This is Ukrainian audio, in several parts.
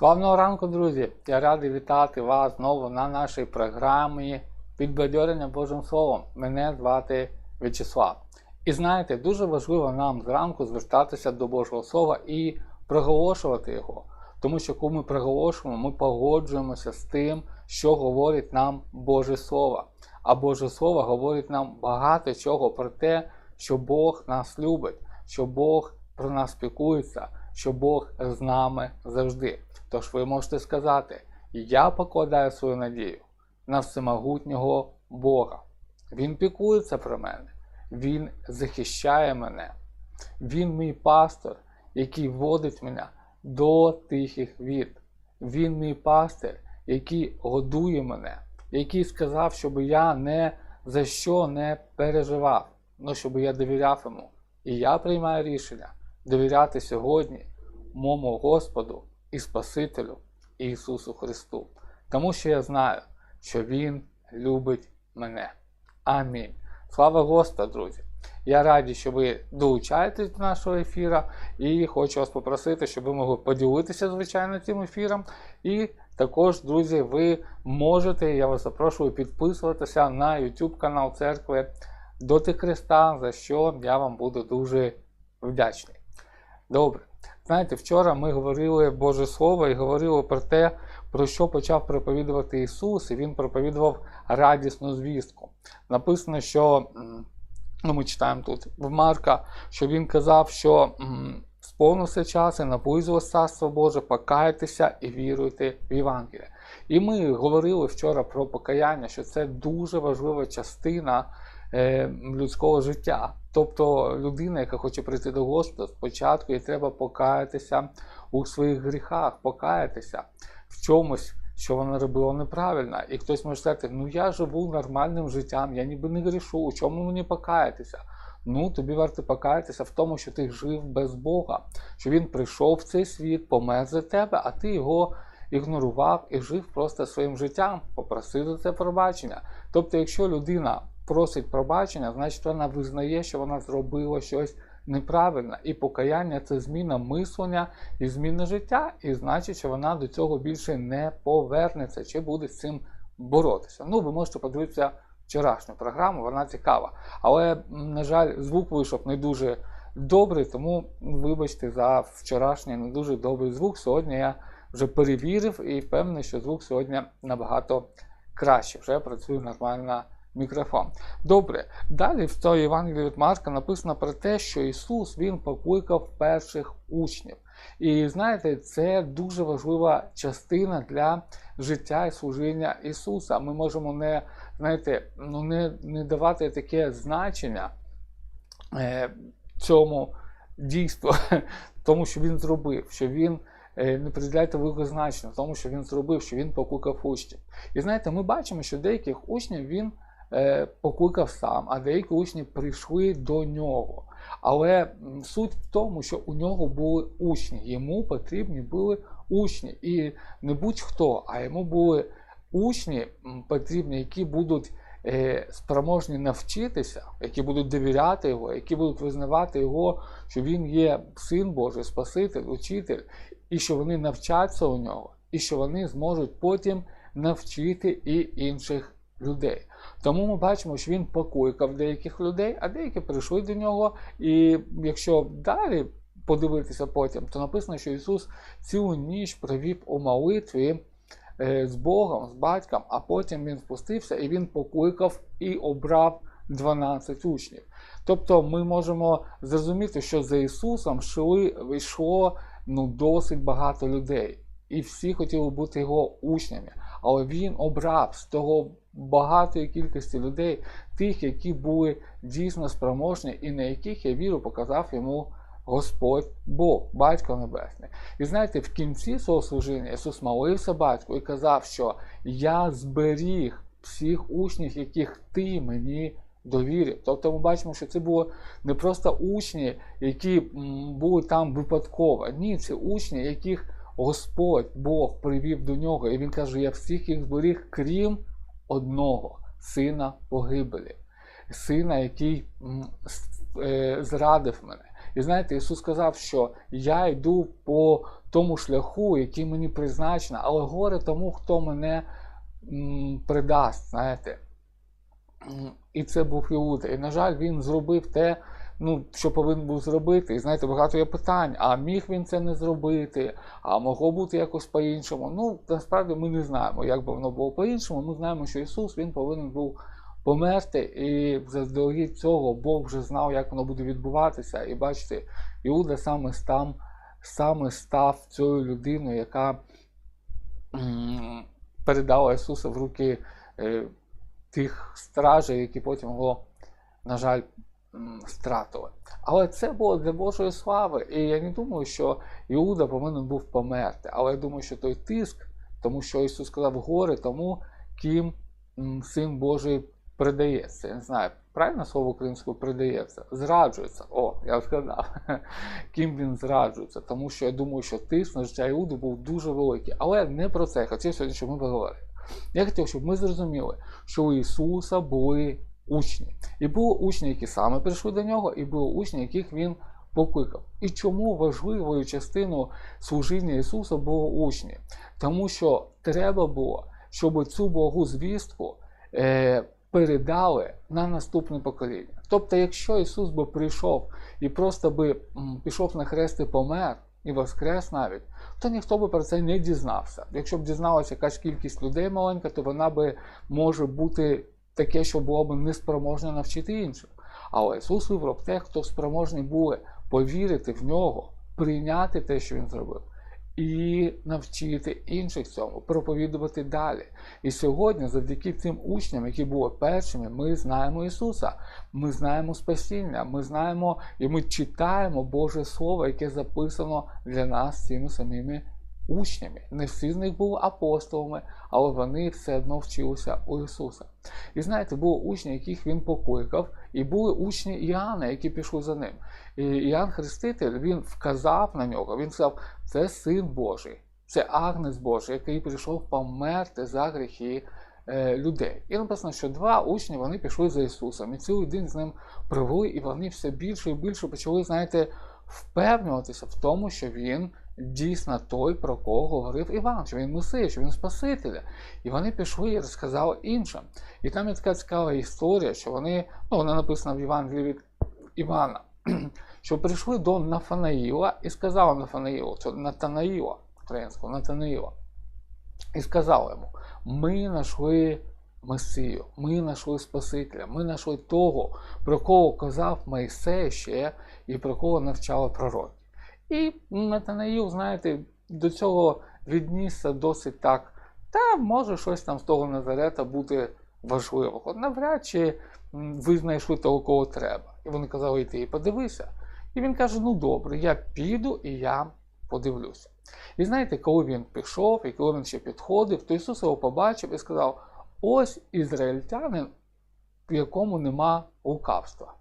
Славного ранку, друзі! Я радий вітати вас знову на нашій програмі Підбадьорення Божим Словом. Мене звати В'ячеслав. І знаєте, дуже важливо нам зранку звертатися до Божого Слова і проголошувати його. Тому що коли ми проголошуємо, ми погоджуємося з тим, що говорить нам Боже Слово. А Боже Слово говорить нам багато чого про те, що Бог нас любить, що Бог про нас піклується, що Бог з нами завжди. Тож ви можете сказати: я покладаю свою надію на всемогутнього Бога. Він піклується про мене, Він захищає мене, Він мій пастор, який водить мене до тихих від. Він мій пастир, який годує мене, який сказав, щоб я не за що не переживав, але щоб я довіряв йому. І я приймаю рішення довіряти сьогодні моєму Господу і Спасителю Ісусу Христу. Тому що я знаю, що Він любить мене. Амінь. Слава Господу, друзі! Я радий, що ви долучаєтесь до нашого ефіру, і хочу вас попросити, щоб ви могли поділитися, звичайно, цим ефіром. І також, друзі, ви можете, я вас запрошую підписуватися на YouTube канал церкви Доти Христа, за що я вам буду дуже вдячний. Добре. Знаєте, вчора ми говорили Боже Слово і говорили про те, про що почав проповідувати Ісус, і Він проповідував радісну звістку. Написано, що ну, ми читаємо тут в Марка, що він казав, що сповнився час і наблизилось Царство Боже, покайтеся і віруйте в Євангеліє. І ми говорили вчора про покаяння, що це дуже важлива частина людського життя. Тобто людина, яка хоче прийти до Господа, спочатку їй треба покаятися у своїх гріхах, покаятися в чомусь, що вона робила неправильно. І хтось може сказати, ну я живу нормальним життям, я ніби не грішу, у чому мені покаятися? Ну, тобі варто покаятися в тому, що ти жив без Бога, що Він прийшов в цей світ, помер за тебе, а ти його ігнорував і жив просто своїм життям, попросив за це пробачення. Тобто, якщо людина просить пробачення, значить вона визнає, що вона зробила щось неправильно. І покаяння це зміна мислення і зміна життя, і значить, що вона до цього більше не повернеться чи буде з цим боротися. Ну, ви можете подивитися вчорашню програму, вона цікава. Але, на жаль, звук вийшов не дуже добрий, тому вибачте за вчорашній не дуже добрий звук. Сьогодні я вже перевірив і впевнений, що звук сьогодні набагато краще. Вже працює нормально мікрофон. Добре, далі в цій Євангелії від Марка написано про те, що Ісус Він покликав перших учнів. І знаєте, це дуже важлива частина для життя і служіння Ісуса. Ми можемо не знаєте, ну не, не давати таке значення е, цьому дійству, тому що Він зробив, що Він. Е, не приділяйте велике значення, тому що він зробив, що він покликав учнів. І знаєте, ми бачимо, що деяких учнів він покликав сам, а деякі учні прийшли до нього. Але суть в тому, що у нього були учні, йому потрібні були учні. І не будь-хто, а йому були учні потрібні, які будуть е, спроможні навчитися, які будуть довіряти його, які будуть визнавати його, що він є син Божий, Спаситель, учитель, і що вони навчаться у нього, і що вони зможуть потім навчити і інших людей. Тому ми бачимо, що він покликав деяких людей, а деякі прийшли до нього. І якщо далі подивитися потім, то написано, що Ісус цілу ніч провів у молитві е, з Богом, з батьком, а потім Він спустився і Він покликав і обрав 12 учнів. Тобто ми можемо зрозуміти, що за Ісусом йшли, йшло ну, досить багато людей. І всі хотіли бути його учнями. Але він обрав з того багатої кількості людей, тих, які були дійсно спроможні, і на яких я віру показав йому Господь Бог, Батько Небесний. І знаєте, в кінці свого служіння Ісус молився батьку і казав, що я зберіг всіх учнів, яких ти мені довірив. Тобто ми бачимо, що це були не просто учні, які були там випадково. Ні, це учні, яких Господь Бог привів до нього, і Він каже: Я всіх їх зберіг, крім одного сина погибелі, сина, який е, зрадив мене. І знаєте, Ісус сказав, що я йду по тому шляху, який мені призначено, але горе тому, хто мене придасть, знаєте. І це був Іуда. І, на жаль, він зробив те, ну, що повинен був зробити. І знаєте, багато є питань, а міг він це не зробити, а могло бути якось по-іншому. Ну, насправді ми не знаємо, як би воно було по-іншому. Ми знаємо, що Ісус він повинен був померти, і заздалегідь цього Бог вже знав, як воно буде відбуватися. І бачите, Іуда саме став, саме став цією людиною, яка передала Ісуса в руки е, тих стражей, які потім його, на жаль, стратили. Але це було для Божої слави. І я не думаю, що Іуда повинен був померти. Але я думаю, що той тиск, тому що Ісус сказав горе тому, ким Син Божий придається. Я не знаю, правильно слово українською придається? Зраджується. О, я згадав. Ким він зраджується. Тому що я думаю, що тиск на життя Іуди був дуже великий. Але не про це я хотів сьогодні, щоб ми поговорили. Я хотів, щоб ми зрозуміли, що у Ісуса були учні. І були учні, які саме прийшли до нього, і були учні, яких він покликав. І чому важливою частиною служіння Ісуса було учні? Тому що треба було, щоб цю Богу звістку е, передали на наступне покоління. Тобто, якщо Ісус би прийшов і просто би пішов на хрест і помер, і воскрес навіть, то ніхто би про це не дізнався. Якщо б дізналася якась кількість людей маленька, то вона би може бути таке, що було б неспроможне навчити інших. Але Ісус вибрав тих, хто спроможні були повірити в нього, прийняти те, що він зробив, і навчити інших цьому, проповідувати далі. І сьогодні, завдяки цим учням, які були першими, ми знаємо Ісуса, ми знаємо спасіння, ми знаємо і ми читаємо Боже Слово, яке записано для нас цими самими учнями. Не всі з них були апостолами, але вони все одно вчилися у Ісуса. І знаєте, були учні, яких він покликав, і були учні Іоанна, які пішли за ним. І Іоанн Хреститель він вказав на нього, він сказав, це син Божий, це Агнець Божий, який прийшов померти за гріхи е, людей. І написано, що два учні вони пішли за Ісусом, і цілий день з ним провели, і вони все більше і більше почали, знаєте, впевнюватися в тому, що він дійсно той, про кого говорив Іван, що він Месія, що він Спасителя. І вони пішли і розказали іншим. І там є така цікава історія, що вони, ну вона написана в Євангелії від Івана, що прийшли до Нафанаїла і сказали Нафанаїлу, це Натанаїла, українського Натанаїла, і сказали йому: ми знайшли Месію, ми знайшли Спасителя, ми знайшли того, про кого казав Майсей ще і про кого навчали пророки. І Натанаїл, знаєте, до цього віднісся досить так. Та може щось там з того Назарета бути важливого. Навряд чи ви знайшли того, кого треба. І вони казали, йти і подивися. І він каже: ну добре, я піду і я подивлюся. І знаєте, коли він пішов, і коли він ще підходив, то Ісус його побачив і сказав: ось ізраїльтянин, в якому нема лукавства.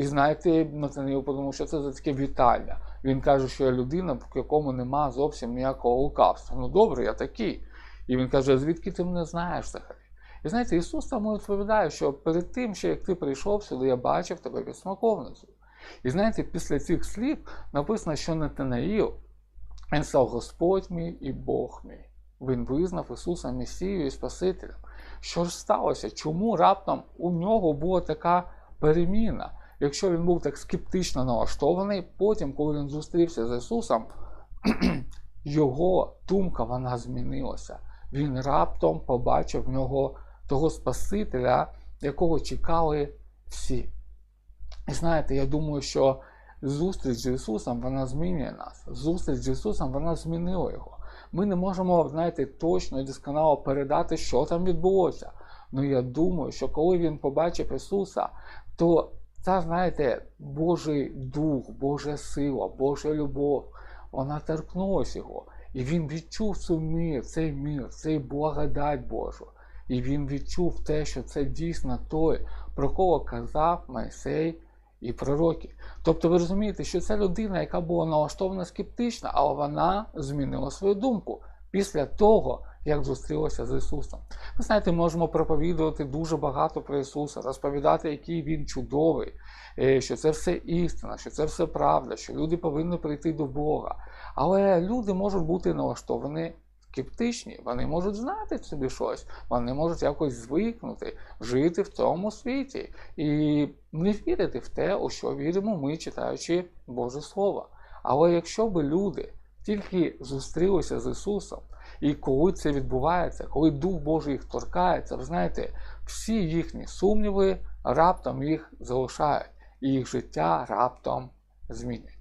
І знаєте, Натаніл подумав, що це за таке вітання. Він каже, що я людина, в якому нема зовсім ніякого лукавства. Ну добре, я такий. І він каже, звідки ти мене знаєш взагалі? І знаєте, Ісус тому відповідає, що перед тим, що як ти прийшов сюди, я бачив тебе від смаковницю. І знаєте, після цих слів написано, що Натанаїл, він став Господь мій і Бог мій. Він визнав Ісуса Месію і Спасителем. Що ж сталося? Чому раптом у нього була така переміна? Якщо він був так скептично налаштований, потім, коли він зустрівся з Ісусом, його думка вона змінилася. Він раптом побачив в нього того Спасителя, якого чекали всі. І знаєте, я думаю, що зустріч з Ісусом вона змінює нас. Зустріч з Ісусом вона змінила його. Ми не можемо, знаєте, точно і досконало передати, що там відбулося. Ну я думаю, що коли він побачив Ісуса, то це, знаєте, Божий дух, Божа сила, Божа любов, вона торкнулася його. І він відчув цей мир, цей мир, цей благодать Божу. І він відчув те, що це дійсно той, про кого казав Майсей і пророки. Тобто ви розумієте, що це людина, яка була налаштована скептично, але вона змінила свою думку після того, як зустрілася з Ісусом. Ви знаєте, можемо проповідувати дуже багато про Ісуса, розповідати, який Він чудовий, е, що це все істина, що це все правда, що люди повинні прийти до Бога. Але люди можуть бути налаштовані скептичні, вони можуть знати собі щось, вони можуть якось звикнути, жити в цьому світі і не вірити в те, у що віримо ми, читаючи Боже Слово. Але якщо би люди тільки зустрілися з Ісусом, і коли це відбувається, коли Дух Божий їх торкається, ви знаєте, всі їхні сумніви раптом їх залишають, і їх життя раптом змінюється.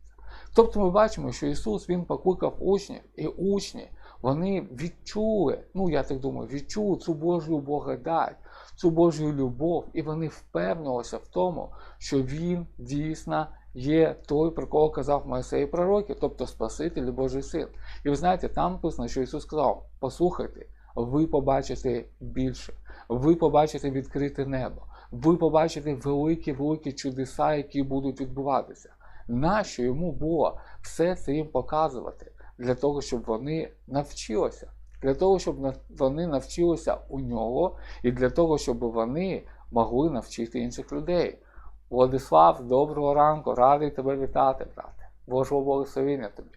Тобто ми бачимо, що Ісус Він покликав учнів, і учні вони відчули, ну я так думаю, відчули цю Божу благодать, цю Божу любов, і вони впевнилися в тому, що Він дійсно є той, про кого казав Моїсей пророки, тобто Спаситель Божий син. І ви знаєте, там написано, що Ісус сказав: послухайте, ви побачите більше, ви побачите відкрите небо, ви побачите великі-великі чудеса, які будуть відбуватися. Нащо йому було все це їм показувати? Для того, щоб вони навчилися, для того, щоб вони навчилися у нього, і для того, щоб вони могли навчити інших людей. Владислав, доброго ранку, радий тебе вітати, брате. Божого благословення тобі.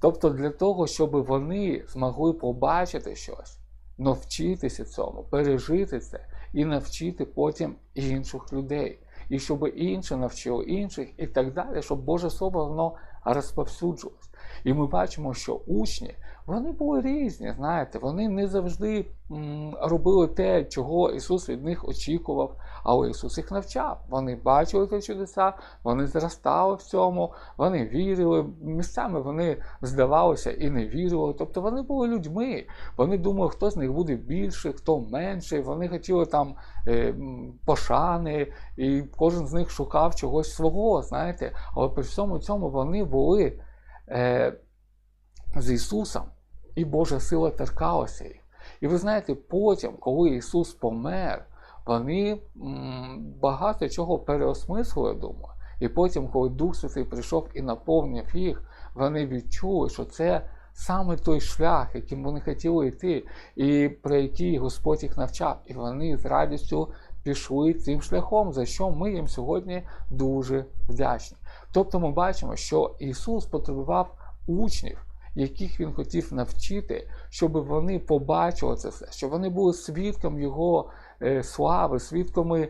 Тобто для того, щоб вони змогли побачити щось, навчитися цьому, пережити це і навчити потім інших людей. І щоб інші навчили інших, і так далі, щоб Боже Слово воно розповсюджувалось. І ми бачимо, що учні вони були різні, знаєте, вони не завжди м, робили те, чого Ісус від них очікував, але Ісус їх навчав. Вони бачили ці чудеса, вони зростали в цьому, вони вірили. Місцями вони здавалося і не вірили. Тобто вони були людьми. Вони думали, хто з них буде більше, хто менше. Вони хотіли там е, пошани, і кожен з них шукав чогось свого, знаєте. Але при всьому цьому вони були. Е, з Ісусом, і Божа сила торкалася їх. І ви знаєте, потім, коли Ісус помер, вони багато чого переосмислили, думаю. І потім, коли Дух Святий прийшов і наповнив їх, вони відчули, що це саме той шлях, яким вони хотіли йти, і про який Господь їх навчав. І вони з радістю пішли цим шляхом, за що ми їм сьогодні дуже вдячні. Тобто ми бачимо, що Ісус потребував учнів яких він хотів навчити, щоб вони побачили це все, щоб вони були свідком Його слави, свідками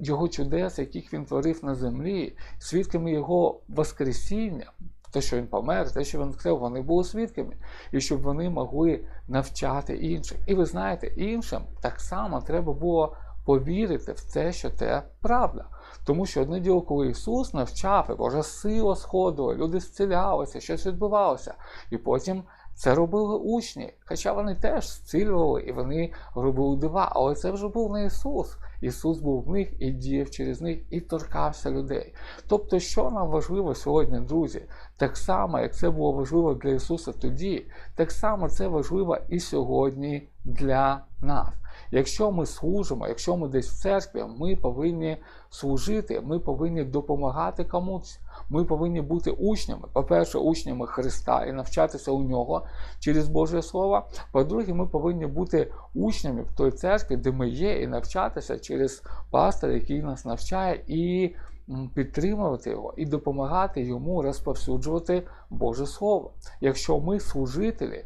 Його чудес, яких він творив на землі, свідками Його Воскресіння. Те, що він помер, те, що він сказав, вони були свідками, і щоб вони могли навчати інших. І ви знаєте, іншим так само треба було повірити в те, що це правда. Тому що одне діло, коли Ісус навчав, і Божа сила сходила, люди зцілялися, щось відбувалося. І потім це робили учні. Хоча вони теж зцілювали і вони робили дива. Але це вже був не Ісус. Ісус був в них і діяв через них, і торкався людей. Тобто, що нам важливо сьогодні, друзі, так само, як це було важливо для Ісуса тоді, так само це важливо і сьогодні для нас. Якщо ми служимо, якщо ми десь в церкві, ми повинні служити, ми повинні допомагати комусь. Ми повинні бути учнями. По-перше, учнями Христа і навчатися у нього через Боже Слово. По-друге, ми повинні бути учнями в той церкві, де ми є, і навчатися через пастора, який нас навчає, і підтримувати його, і допомагати йому розповсюджувати Боже Слово. Якщо ми служителі,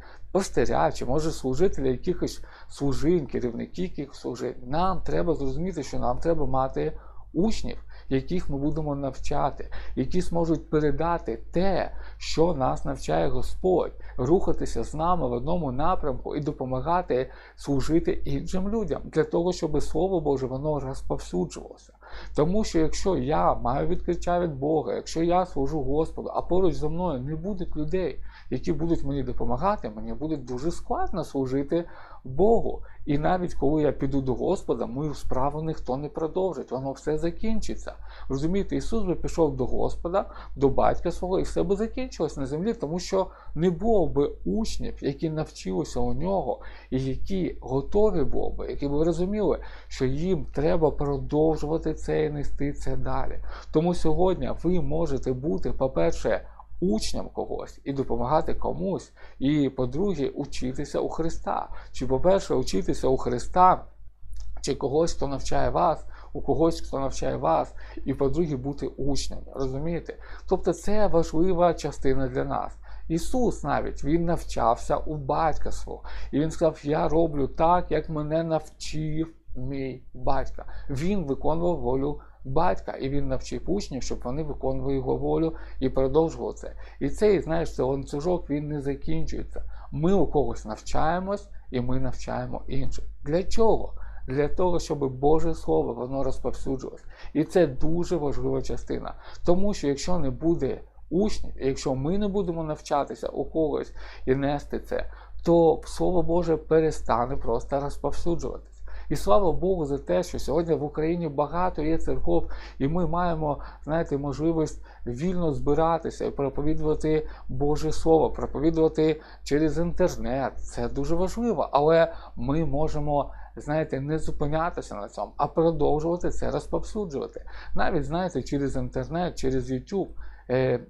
чи може служителі якихось служин, керівники яких служин, нам треба зрозуміти, що нам треба мати учнів, яких ми будемо навчати, які зможуть передати те, що нас навчає Господь, рухатися з нами в одному напрямку і допомагати служити іншим людям для того, щоб Слово Боже воно розповсюджувалося. Тому що якщо я маю відкриття від Бога, якщо я служу Господу, а поруч зі мною не буде людей, які будуть мені допомагати, мені буде дуже складно служити Богу. І навіть коли я піду до Господа, мою справу ніхто не продовжить, воно все закінчиться. Розумієте, Ісус би пішов до Господа, до батька свого, і все би закінчилось на землі, тому що не було би учнів, які навчилися у нього, і які готові були би, які б розуміли, що їм треба продовжувати це і нести це далі. Тому сьогодні ви можете бути, по-перше, учням когось і допомагати комусь. І, по-друге, учитися у Христа. Чи, по-перше, учитися у Христа, чи когось, хто навчає вас, у когось, хто навчає вас, і, по-друге, бути учнями. Розумієте? Тобто це важлива частина для нас. Ісус навіть Він навчався у батька свого. І Він сказав: Я роблю так, як мене навчив мій батька. Він виконував волю батька, і він навчив учнів, щоб вони виконували його волю і продовжували це. І цей, знаєш, цей ланцюжок він не закінчується. Ми у когось навчаємось, і ми навчаємо інших. Для чого? Для того, щоб Боже Слово воно розповсюджувалось. І це дуже важлива частина. Тому що якщо не буде учнів, якщо ми не будемо навчатися у когось і нести це, то Слово Боже перестане просто розповсюджуватись. І слава Богу за те, що сьогодні в Україні багато є церков, і ми маємо, знаєте, можливість вільно збиратися і проповідувати Боже Слово, проповідувати через інтернет. Це дуже важливо, але ми можемо. Знаєте, не зупинятися на цьому, а продовжувати це розповсюджувати. Навіть знаєте, через інтернет, через YouTube е,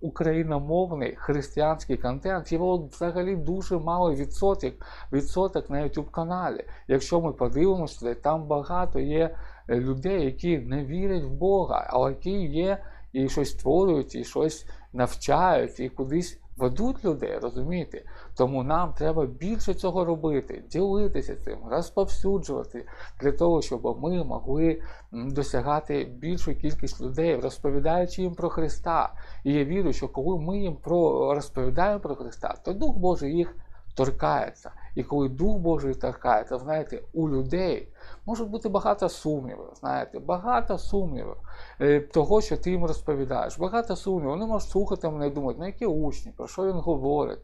україномовний християнський контент, його взагалі дуже мало відсоток, відсоток на YouTube каналі. Якщо ми подивимося, там багато є е, людей, які не вірять в Бога, але які є і щось створюють, і щось навчають, і кудись ведуть людей, розумієте? Тому нам треба більше цього робити, ділитися цим, розповсюджувати для того, щоб ми могли досягати більшу кількість людей, розповідаючи їм про Христа. І я вірю, що коли ми їм про розповідаємо про Христа, то Дух Божий їх торкається. І коли Дух Божий торкається, знаєте, у людей може бути багато сумнівів, знаєте, багато сумнівів е, того, що ти їм розповідаєш. Багато сумнівів. Вони можуть слухати мене і думати, ну які учні, про що він говорить.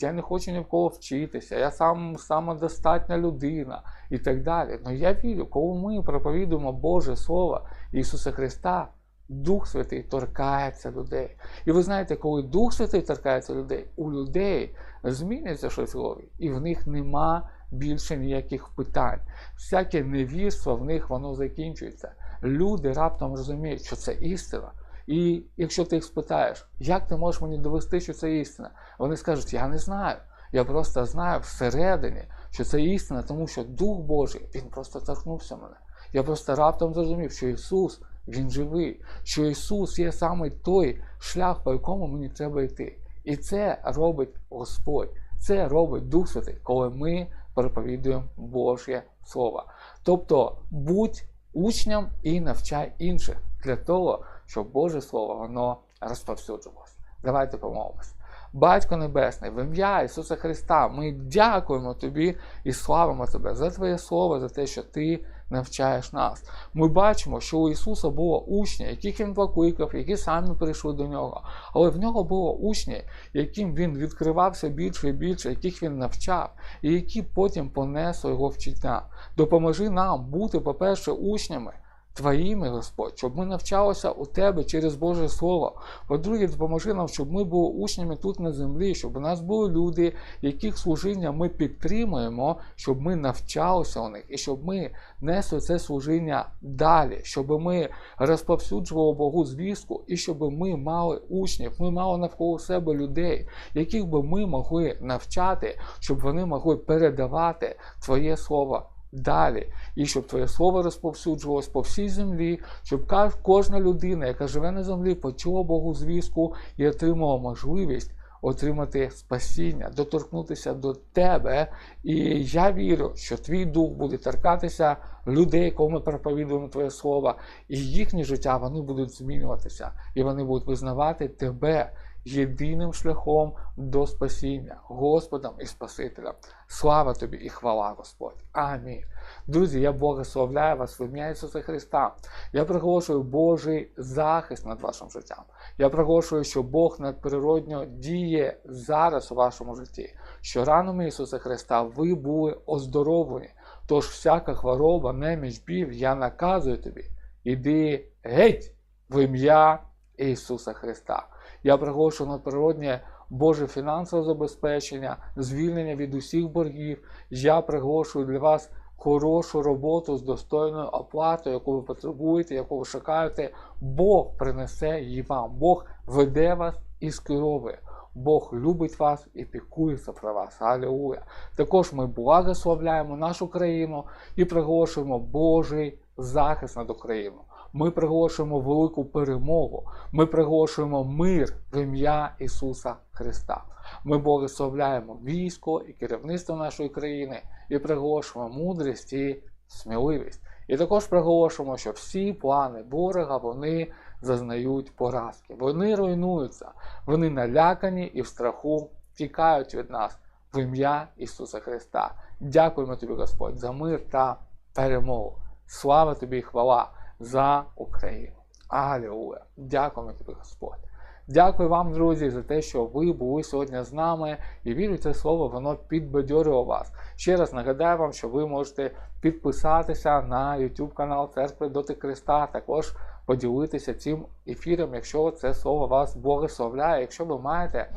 Я не хочу ні в кого вчитися, я сам самодостатня людина і так далі. Ну я вірю, коли ми проповідуємо Боже Слово Ісуса Христа, Дух Святий торкається людей. І ви знаєте, коли Дух Святий торкається людей, у людей змінюється щось в голові, і в них нема більше ніяких питань. Всяке невірство в них воно закінчується. Люди раптом розуміють, що це істина. І якщо ти їх спитаєш, як ти можеш мені довести, що це істина, вони скажуть, я не знаю. Я просто знаю всередині, що це істина, тому що Дух Божий, Він просто торкнувся мене. Я просто раптом зрозумів, що Ісус, Він живий, що Ісус є саме той шлях, по якому мені треба йти. І це робить Господь, це робить Дух Святий, коли ми проповідуємо Божє Слово. Тобто будь учням і навчай інших для того, щоб Боже Слово воно розповсюджувалося. Давайте помолимось. Батько Небесний, в ім'я Ісуса Христа, ми дякуємо Тобі і славимо Тебе за Твоє Слово, за те, що Ти навчаєш нас. Ми бачимо, що у Ісуса було учні, яких Він покликав, які самі прийшли до нього. Але в нього було учні, яким він відкривався більше і більше, яких він навчав, і які потім понесли його вчиття. Допоможи нам бути, по-перше, учнями. Твоїми, Господь, щоб ми навчалися у Тебе через Боже Слово. По-друге, допоможи нам, щоб ми були учнями тут на землі, щоб у нас були люди, яких служіння ми підтримуємо, щоб ми навчалися у них, і щоб ми несли це служіння далі, щоб ми розповсюджували Богу звістку, і щоб ми мали учнів, ми мали навколо себе людей, яких би ми могли навчати, щоб вони могли передавати Твоє Слово далі, і щоб Твоє Слово розповсюджувалось по всій землі, щоб кожна людина, яка живе на землі, почула Богу звістку і отримала можливість отримати спасіння, доторкнутися до Тебе. І я вірю, що Твій дух буде торкатися людей, кому ми проповідуємо Твоє Слово, і їхнє життя вони будуть змінюватися, і вони будуть визнавати Тебе єдиним шляхом до спасіння, Господом і Спасителем. Слава тобі і хвала, Господь. Амінь. Друзі, я благословляю вас в ім'я Ісуса Христа. Я приголошую Божий захист над вашим життям. Я приголошую, що Бог надприродньо діє зараз у вашому житті, що ранами Ісуса Христа ви були оздоровлені. Тож всяка хвороба, неміч, біль, я наказую тобі. Іди геть в ім'я Ісуса Христа. Я приголошую надприроднє Боже фінансове забезпечення, звільнення від усіх боргів. Я приголошую для вас хорошу роботу з достойною оплатою, яку ви потребуєте, яку ви шукаєте. Бог принесе її вам. Бог веде вас і скеровує. Бог любить вас і пікується про вас. Алілуя. Також ми благословляємо нашу країну і приголошуємо Божий захист над Україною. Ми приголошуємо велику перемогу. Ми приголошуємо мир в ім'я Ісуса Христа. Ми благословляємо військо і керівництво нашої країни і приголошуємо мудрість і сміливість. І також приголошуємо, що всі плани ворога вони зазнають поразки. Вони руйнуються, вони налякані і в страху тікають від нас в ім'я Ісуса Христа. Дякуємо тобі, Господь, за мир та перемогу. Слава тобі і хвала за Україну. Алілуя! Дякуємо тобі, Господь. Дякую вам, друзі, за те, що ви були сьогодні з нами і вірю, це слово воно підбадьорює вас. Ще раз нагадаю вам, що ви можете підписатися на YouTube канал Церкви Доти Христа, також поділитися цим ефіром, якщо це слово вас благословляє, якщо ви маєте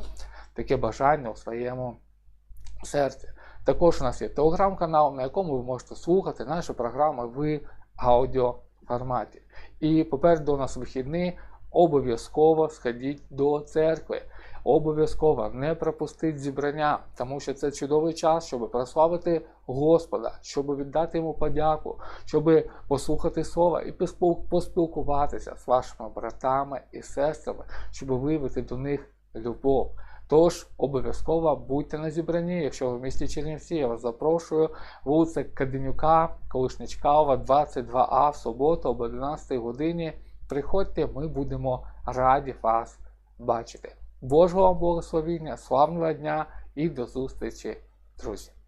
таке бажання у своєму серці. Також у нас є телеграм-канал, на якому ви можете слухати наші програми в аудіоформаті. І попереду у нас вихідний. Обов'язково сходіть до церкви. Обов'язково не пропустіть зібрання, тому що це чудовий час, щоб прославити Господа, щоб віддати йому подяку, щоб послухати слова і поспілкуватися з вашими братами і сестрами, щоб виявити до них любов. Тож обов'язково будьте на зібранні, якщо ви в місті Чернівці, я вас запрошую. Вулиця Каденюка, колишня Чкалова, 22А в суботу об 11 годині. Приходьте, ми будемо раді вас бачити. Божого благословіння, славного дня і до зустрічі, друзі!